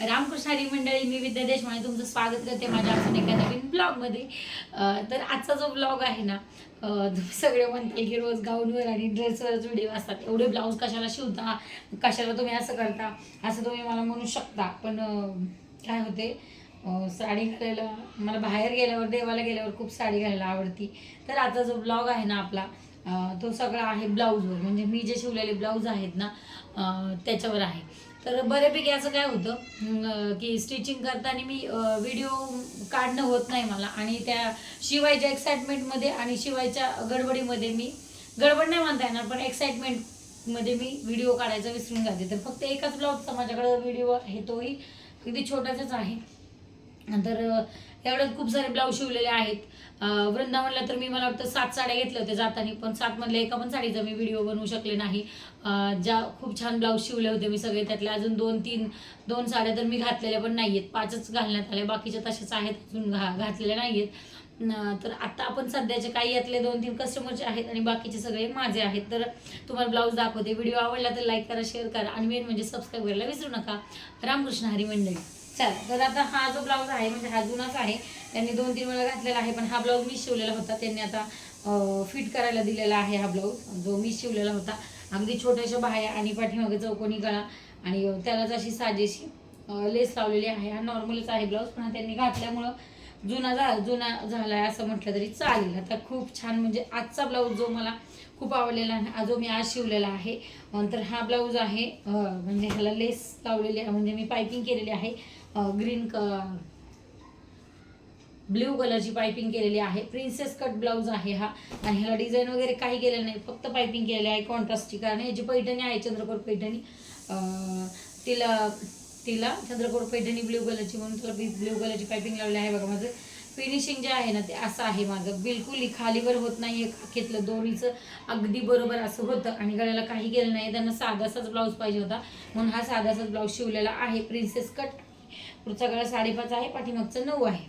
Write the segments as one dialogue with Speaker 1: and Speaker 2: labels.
Speaker 1: रामकृष्णारी मंडळी मी विद्या देशमाने तुमचं स्वागत करते माझ्या अजून एका नवीन ब्लॉगमध्ये. तर आजचा जो ब्लॉग आहे ना तुम्ही सगळे म्हणताल की रोज गाऊनवर आणि ड्रेसवरच व्हिडिओ असतात. एवढे ब्लाऊज कशाला शिवता? कशाला तुम्ही असं करता? असं तुम्ही मला म्हणू शकता. पण काय होते साडी घालायला मला बाहेर गेल्यावर देवाला गेल्यावर खूप साडी घालायला आवडती. तर आता जो ब्लॉग आहे ना आपला तो सगळा आहे ब्लाऊजवर. म्हणजे मी जे शिवलेले ब्लाऊज आहेत ना त्याच्यावर आहे. तर बऱ्यापैकी असं काय होतं की स्टिचिंग करताना मी व्हिडिओ काढणं होत नाही मला. आणि त्या शिवायच्या एक्साइटमेंटमध्ये आणि शिवायच्या गडबडीमध्ये मी गडबड नाही म्हणता येणार पण एक्साइटमेंटमध्ये मी व्हिडिओ काढायचा विसरून जाते. तर फक्त एकाच ब्लॉगचा माझ्याकडं व्हिडिओ आहे तोही अगदी छोटासाच आहे. नंतर त्यावेळेस खूप सारे ब्लाऊज शिवलेले आहेत. वृंदावनला तर मी मला वाटतं सात साड्या घेतल्या होत्या जाताना पण सात मधल्या एका पण साडीचा मी व्हिडिओ बनवू शकले नाही. ज्या खूप छान ब्लाऊज शिवले होते मी सगळे त्यातल्या अजून दोन तीन दोन साड्या तर मी घातलेल्या पण नाही आहेत पाचच घालण्यात आल्या बाकीच्या तशाच आहेत अजून घा घातलेल्या नाही आहेत तर आता आपण सध्याचे काही यातले दोन तीन कस्टमरचे आहेत आणि बाकीचे सगळे माझे आहेत तर तुम्हाला ब्लाऊज दाखवते. व्हिडिओ आवडला तर लाईक करा शेअर करा आणि मेन म्हणजे सबस्क्राईब करायला विसरू नका. रामकृष्ण हरी मंडळी. चाल तर आता हा जो ब्लाऊज आहे म्हणजे हा जुनाच आहे त्यांनी दोन तीन वेळा घातलेला आहे पण हा ब्लाऊज मी शिवलेला होता. त्यांनी आता फिट करायला दिलेला आहे हा ब्लाऊज जो मी शिवलेला होता. अगदी छोट्याशा बाह्या आणि पाठीमागे चौकोनी गळा आणि त्यालाच अशी साजेशी लेस लावलेली आहे. हा नॉर्मलच आहे ब्लाऊज पण त्यांनी घातल्यामुळं जुना झा जुना झाला आहे असं म्हटलं तरी चालेल. आता खूप छान म्हणजे आजचा ब्लाऊज जो मला खूप आवडलेला आहे जो मी आज शिवलेला आहे तर हा ब्लाऊज आहे म्हणजे ह्याला लेस लावलेली आहे म्हणजे मी पायपिंग केलेली आहे. ग्रीन क ब्ल्यू कलरची पायपिंग केलेली आहे. प्रिन्सेस कट ब्लाऊज आहे हा. आणि ह्याला डिझाईन वगैरे काही केलेलं नाही. फक्त पायपिंग केलेली आहे कॉन्ट्रास्टची कारण याची पैठणी आहे चंद्रकोर पैठणी. तिला तिला चंद्रकोर पैठणी ब्ल्यू कलरची म्हणून तिला ब्ल्यू कलरची पायपिंग लावली आहे. बघा माझं फिनिशिंग जे आहे ना ते असं आहे माझं. बिलकुल खालीवर होत नाही. आहे खाकीतलं दोन्हीचं अगदी बरोबर असं होतं. आणि गळ्याला काही केलं नाही. त्यांना साधासाच ब्लाऊज पाहिजे होता. म्हणून हा साधासाच ब्लाऊज शिवलेला आहे. प्रिन्सेस कट पुढचा गळा साडेपाच आहे पाठीमागचा नऊ आहे.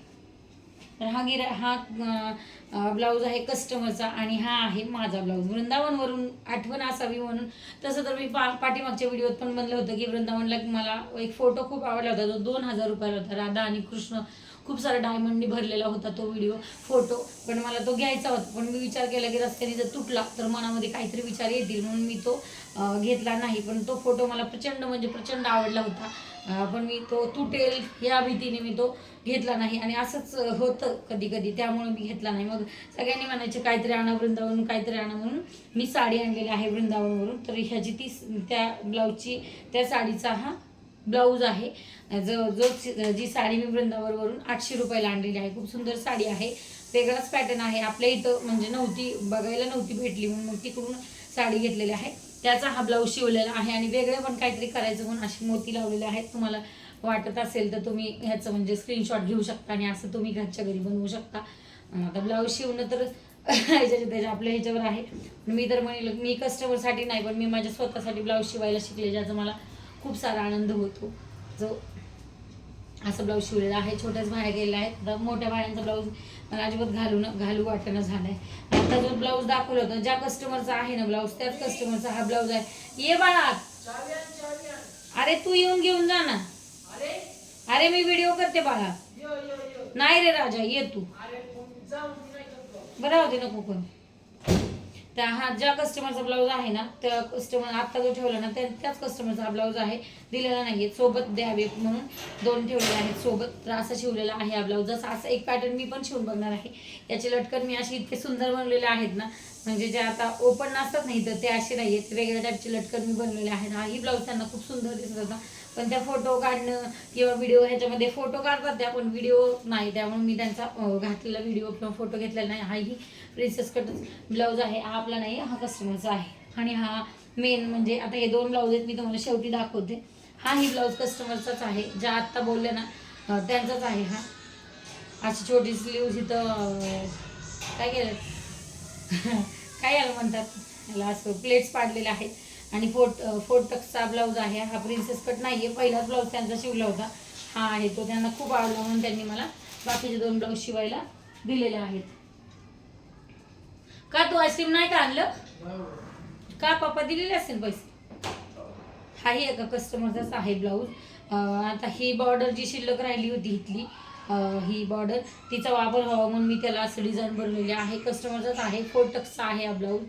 Speaker 1: तर हा गिरा हा ब्लाऊज आहे कस्टमरचा आणि हा आहे माझा ब्लाऊज. वृंदावनवरून आठवण असावी म्हणून तसं तर मी पा पाठीमागच्या व्हिडिओत पण म्हणलं होतं की वृंदावनला मला एक फोटो खूप आवडला होता. जो दोन हजार रुपयाला होता. राधा आणि कृष्ण खूप सारा डायमंडनी भरलेला होता तो व्हिडिओ फोटो पण मला तो घ्यायचा होता. पण मी विचार केला की रस्त्याने जर तुटला तर मनामध्ये काहीतरी विचार येतील. म्हणून मी तो घेतला नाही. पण तो फोटो मला प्रचंड म्हणजे प्रचंड आवडला होता. पण मी तो तुटेल या भीतीने मी तो घेतला नाही. आणि असंच होतं कधी कधी त्यामुळे मी घेतला नाही. मग सगळ्यांनी म्हणायचे काहीतरी आणा वृंदावरून काहीतरी आणा. म्हणून मी साडी आणलेली आहे वृंदावनवरून. तर ह्याची ती त्या ब्लाऊजची त्या साडीचा हा ब्लाऊज आहे. जो जो जी साडी मी वृंदावरवरून आठशे रुपयाला आणलेली आहे. खूप सुंदर साडी आहे. वेगळाच पॅटर्न आहे. आपल्या इथं म्हणजे नव्हती बघायला नव्हती भेटली म्हणून मग तिकडून साडी घेतलेली आहे. त्याचा हा ब्लाऊज शिवलेला आहे आणि वेगळे पण काहीतरी करायचं म्हणून अशी मोती लावलेले आहेत. तुम्हाला वाटत असेल तर तुम्ही ह्याचं म्हणजे स्क्रीनशॉट घेऊ शकता आणि असं तुम्ही घरच्या घरी बनवू शकता. आता ब्लाऊज शिवणं तर ह्याच्याच्या त्याच्या आपल्या ह्याच्यावर आहे. मी तर म्हणलं मी कस्टमरसाठी नाही पण मी माझ्या स्वतःसाठी ब्लाऊज शिवायला शिकले ज्याचं मला खूप सारा आनंद होतो. जो असं ब्लाऊज शिवलेला आहे छोट्याच बाहेर गेलेला आहे तर मोठ्या बाळ्यांचा ब्लाऊज मला अजिबात घालून घालू वाटणं झालंय. आता जो ब्लाऊज दाखवला होता ज्या कस्टमरचा आहे ना ब्लाऊज त्याच कस्टमरचा हा ब्लाऊज आहे. ये बाळा. अरे तू येऊन घेऊन जा ना. अरे मी व्हिडिओ करते बाळा. नाही रे राजा ये तू. बरं होते नको पण त्या हा ज्या कस्टमरचा ब्लाऊज आहे ना त्या कस्टमर आत्ता जो ठेवला ना त्या त्याच कस्टमरचा ब्लाऊज आहे दिलेला नाहीये सोबत द्यावे म्हणून दोन ठेवलेले आहेत सोबत तर असा शिवलेला आहे हा ब्लाऊज जसा असं एक पॅटर्न मी पण शिवून बघणार आहे. याचे लटकन मी अशी इतके सुंदर बनवलेले आहेत ना म्हणजे जे आता ओपन नसतात नाही तर ते असे नाही आहेत वेगळ्या टाईपचे लटकन मी बनलेले आहेत. हाही ब्लाऊज त्यांना खूप सुंदर दिसत होता. पण त्या फोटो काढणं किंवा व्हिडिओ ह्याच्यामध्ये फोटो काढतात त्या पण व्हिडिओ नाही त्यामुळे मी त्यांचा घातलेला व्हिडिओ किंवा फोटो घेतलेला नाही. हाही प्रिन्सेस कट ब्लाऊज आहे हा आपला नाही हा कस्टमरचा आहे. आणि हा मेन म्हणजे आता हे दोन ब्लाऊज आहेत मी तुम्हाला शेवटी दाखवते. हा ही ब्लाऊज कस्टमरचाच आहे ज्या आत्ता बोलले ना त्यांचाच आहे हा. अशी छोटी स्लीव्ज इथं काय केलं? काय याला म्हणतात? याला असं प्लेट्स पाडलेले आहेत. आणि फोट फोर टक्सचा ब्लाऊज आहे. हा प्रिन्सेस कट नाही आहे पहिलाच ब्लाऊज त्यांचा शिवला होता. हा आहे तो. त्यांना खूप आवडला म्हणून त्यांनी मला बाकीचे दोन ब्लाऊज शिवायला दिलेले आहेत. का तू आईस्क्रीम नाही का आणलं? का पप्पा दिलेले असेल पैसे? हाही एका कस्टमरचाच आहे ब्लाऊज. आता ही बॉर्डर जी शिल्लक राहिली होती इथली ही बॉर्डर तिचा वापर व्हावा म्हणून मी त्याला असं डिझाईन बनवलेली आहे. कस्टमरचाच आहे. फोर टक्सचा आहे हा ब्लाऊज.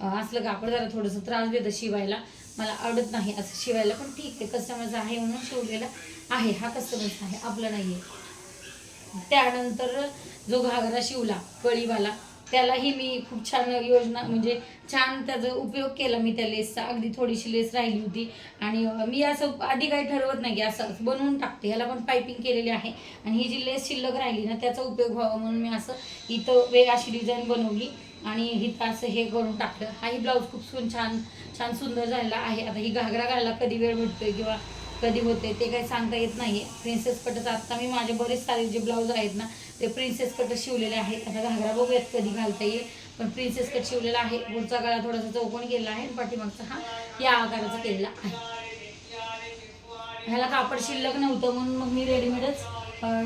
Speaker 1: असलं कापड जरा थोडंसं त्रास देतं शिवायला. मला आवडत नाही असं शिवायला पण ठीक आहे कस्टमरचा आहे म्हणून शिवलेला आहे. हा कस्टमरचा आहे आपला नाही आहे त्यानंतर जो घागरा शिवला कळीवाला त्यालाही मी खूप छान योजना म्हणजे छान त्याचा उपयोग केला मी त्या लेसचा. अगदी थोडीशी लेस राहिली होती. आणि मी असं आधी काही ठरवत नाही की असं बनवून टाकते. ह्याला पण पायपिंग केलेली आहे. आणि ही जी लेस शिल्लक राहिली ना त्याचा उपयोग व्हावा म्हणून मी असं इथं वेग अशी डिझाईन बनवली. आणि इथं असं हे करून टाकलं. हाही ब्लाऊज खूप सुन छान छान सुंदर झालेला आहे. आता ही घागरा घालायला कधी वेळ भेटतोय किंवा कधी होते ते काही सांगता येत नाही प्रिन्सेस कटच आत्ता मी माझे बरेच सारे जे ब्लाऊज आहेत ना ते प्रिन्सेस कट शिवलेले आहेत. आता घागरा बघूयात कधी घालता येईल. पण प्रिन्सेस कट शिवलेला आहे. पुढचा गळा थोडासा चौकोन केलेला आहे. पाठीमागचा हा या आकाराचा केलेला आहे. ह्याला कापड शिल्लक नव्हतं म्हणून मग मी रेडीमेडच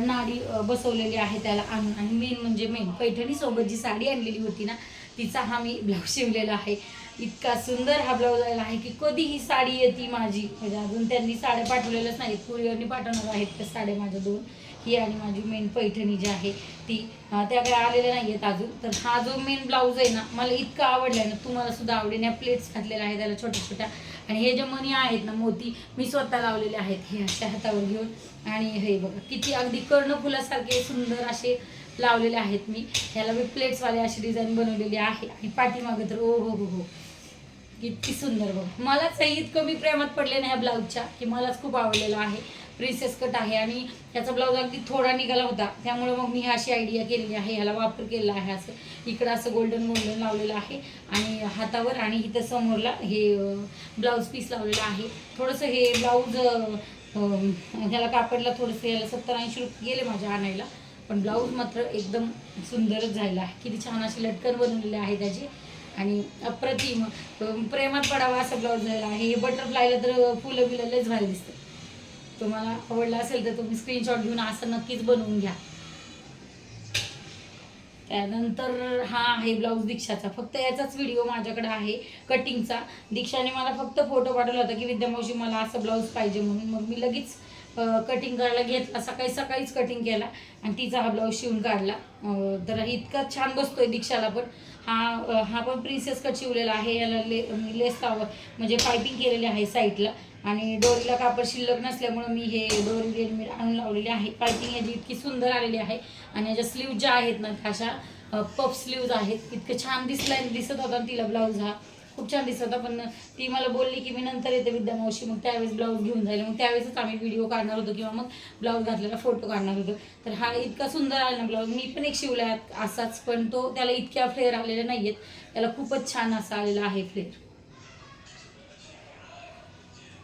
Speaker 1: नाडी बसवलेली आहे त्याला आणून. आणि मेन म्हणजे मेन पैठणी सोबत जी साडी आणलेली होती ना तिचा हा मी ब्लाऊज शिवलेला आहे. इतका सुंदर हा ब्लाऊज आलेला आहे की कधी ही साडी येते माझी. म्हणजे अजून त्यांनी साड्या पाठवलेल्याच नाहीत. कुरिअरनी पाठवणार आहेत त्या साड्या माझ्या दोन. ही आणि माझी मेन पैठणी जी आहे ती. त्या काही आलेल्या नाही आहेत अजून. तर हा जो मेन ब्लाऊज आहे ना मला इतका आवडला आहे ना तुम्हाला सुद्धा आवडेल. या प्लेट्स घातलेल्या आहेत त्याला छोट्या छोट्या आणि हे जे मनी आहेत ना मोती मी स्वतः लावलेले आहेत. हे अशा हातावर घेऊन. आणि हे बघा किती अगदी कर्णफुलासारखे सुंदर असे लावलेले आहेत मी. ह्याला मी प्लेट्सवाले अशी डिझाईन बनवलेली आहे. आणि पाठीमागे तर ओ हो हो हो. किती सुंदर बघ. मलाच हे इतकं मी प्रेमात पडले नाही ह्या ब्लाऊजच्या की मलाच खूप आवडलेलं आहे. प्रिन्सेस कट आहे आणि त्याचा ब्लाऊज अगदी थोडा निघाला होता. त्यामुळे मग मी अशी आयडिया केलेली आहे ह्याला वापर केलेला आहे असं. इकडं असं गोल्डन गोल्डन लावलेलं आहे आणि हातावर आणि इथं समोरला हे ब्लाऊज पीस लावलेलं आहे. थोडंसं हे ब्लाऊज ह्याला कापडला थोडंसं याला सत्तर ऐंशी रुपये गेले माझ्या आणायला. पण ब्लाऊज मात्र एकदम सुंदरच झालेला आहे. किती छान अशी लटकन बनवलेली आहे त्याची. आणि अप्रतिम प्रेमात पडावा असा ब्लाऊज झाला आहे. हे बटरफ्लायला तर फुलं बिलं लयच भारी दिसतं तुम्हाला आवडला असेल तर तुम्ही स्क्रीनशॉट घेऊन असं नक्कीच बनवून घ्या. त्यानंतर हा आहे ब्लाऊज दीक्षाचा. फक्त याचाच व्हिडिओ माझ्याकडे आहे कटिंगचा दीक्षाने मला फक्त फोटो पाठवला होता की विद्यामावशी मला असं ब्लाऊज पाहिजे म्हणून. मग मी लगेच कटिंग करायला घेतला. सकाळी सकाळीच कटिंग केला आणि तिचा हा ब्लाऊज शिवून काढला. तर इतका छान बसतोय दीक्षाला पण. हा हा पण प्रिन्सेस कट शिवलेला आहे. याला ले लेस लाव म्हणजे पायपिंग केलेली आहे साईडला आणि डोरीला कापड शिल्लक नसल्यामुळं मी हे डोरी रेडमेड आणून लावलेली आहे. पायपिंग याची इतकी सुंदर आलेली आहे. आणि याच्या स्लीव ज्या आहेत ना अशा पफ स्लीव्ज आहेत. इतकं छान दिसलाय दिसत होता तिला ब्लाऊज हा. खूप छान दिसत होता पण ती मला बोलली की मी नंतर येते विद्यामावशी मग त्यावेळेस ब्लाऊज घेऊन जाईल. मग त्यावेळेसच आम्ही व्हिडिओ काढणार होतो किंवा मग ब्लाऊज घातलेला फोटो काढणार होतो. तर हा इतका सुंदर आला ना ब्लाऊज मी पण एक शिवला असाच पण तो त्याला इतक्या फ्लेअर आलेल्या नाही आहेत त्याला खूपच छान असा आलेला आहे फ्लेअर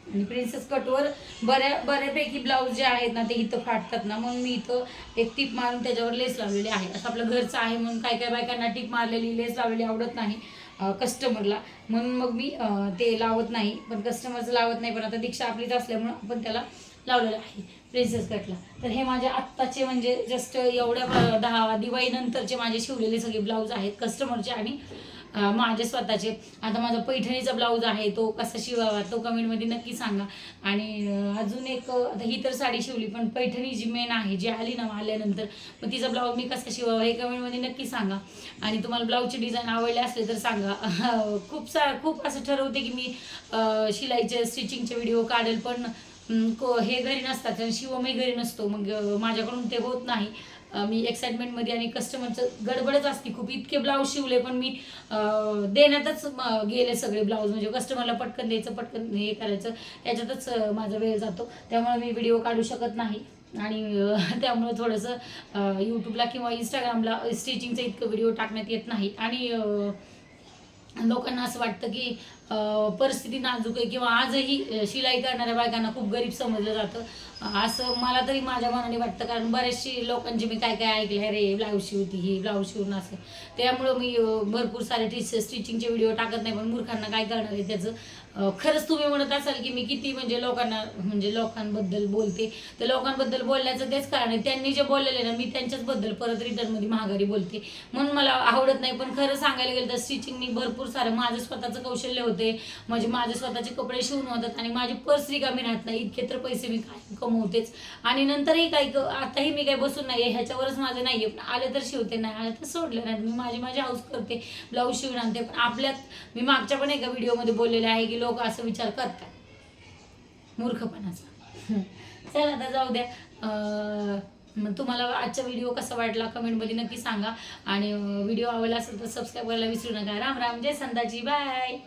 Speaker 1: आणि प्रिन्सेस कटवर बऱ्या बऱ्यापैकी ब्लाऊज जे आहेत ना ते इथं फाटतात ना म्हणून मी इथं एक टीप मारून त्याच्यावर लेस लावलेली आहे. असं आपलं घरचं आहे म्हणून काय काय बायकांना टीप मारलेली लेस लावलेली आवडत नाही. कस्टमरला म्हणून मग मी ते लावत नाही पण कस्टमरचं लावत नाही पण आता दीक्षा आपलीच असल्यामुळं आपण त्याला लावलेलं आहे प्रिन्सेस कटला तर हे माझे आत्ताचे म्हणजे जस्ट एवढ्या दहा दिवाळीनंतरचे माझे शिवलेले सगळे ब्लाऊज आहेत कस्टमरचे आणि माझे स्वतःचे. आता माझा पैठणीचा ब्लाऊज आहे तो कसा शिवावा तो कमेंटमध्ये नक्की सांगा. आणि अजून एक आता ही तर साडी शिवली पण पैठणी जी मेन आहे जी आली ना आल्यानंतर मग तिचा ब्लाऊज मी कसा शिवावा हे कमेंटमध्ये नक्की सांगा. आणि तुम्हाला ब्लाऊजची डिझाईन आवडले असले तर सांगा. खूप सा खूप असं ठरवते की मी शिलाईचे स्टिचिंगचे व्हिडिओ काढेल पण को- हे घरी नसतात आणि शिवमही घरी नसतो. मग माझ्याकडून ते होत नाही. मी एक्साइटमेंटमध्ये आणि कस्टमरचं गडबडच असते. खूप इतके ब्लाऊज शिवले पण मी देण्यातच गेले सगळे ब्लाऊज म्हणजे कस्टमरला पटकन द्यायचं पटकन हे करायचं. याच्यातच माझा वेळ जातो. त्यामुळे मी व्हिडिओ काढू शकत नाही. आणि त्यामुळे थोडंसं यूट्यूबला किंवा इंस्टाग्रामला स्टिचिंगचं इतकं व्हिडिओ टाकण्यात येत नाही. आणि लोकांना असं वाटतं की परिस्थिती नाजूक आहे किंवा आजही शिलाई करणाऱ्या बायकांना खूप गरीब समजलं जातं. असं मला तरी माझ्या मनाने वाटतं कारण बरेचशी लोकांची मी काय काय ऐकले रे ब्लाऊज शिवती ही ब्लाऊज शिवून असं. त्यामुळं मी भरपूर सारे टी स्टिचिंगचे व्हिडिओ टाकत नाही पण मूर्खांना काय करणार आहे त्याचं? खरंच तुम्ही म्हणत असाल की मी किती म्हणजे लोकांना म्हणजे लोकांबद्दल बोलते. तर लोकांबद्दल बोलण्याचं तेच कारण आहे. त्यांनी जे बोललेले ना मी त्यांच्याचबद्दल परत रिटर्नमध्ये महागारी बोलते. म्हणून मला आवडत नाही पण खरं सांगायला गेलं तर स्टिचिंगनी भरपूर सारं माझं स्वतःचं कौशल्य होते. म्हणजे माझे स्वतःचे कपडे शिवून होतात आणि माझी पर्स रिकामी राहत नाही. इतके तर पैसे मी काय कमवतेच. आणि नंतरही काही आताही मी काही बसून नाही ह्याच्यावरच माझं नाही आहे पण आले तर शिवते नाही आले तर सोडलं नाही. मी माझी माझी हाऊस करते ब्लाऊज शिवून आणते. पण आपल्यात मी मागच्या पण एका व्हिडिओमध्ये बोललेले आहे की लोक असं विचार करतात. मूर्खपणाचा. चला आता जाऊ द्या. मग तुम्हाला आजचा व्हिडिओ कसा वाटला कमेंटमध्ये नक्की सांगा. आणि व्हिडिओ आवडला असेल तर सबस्क्राईब करायला विसरू नका. राम राम. जय संताजी. बाय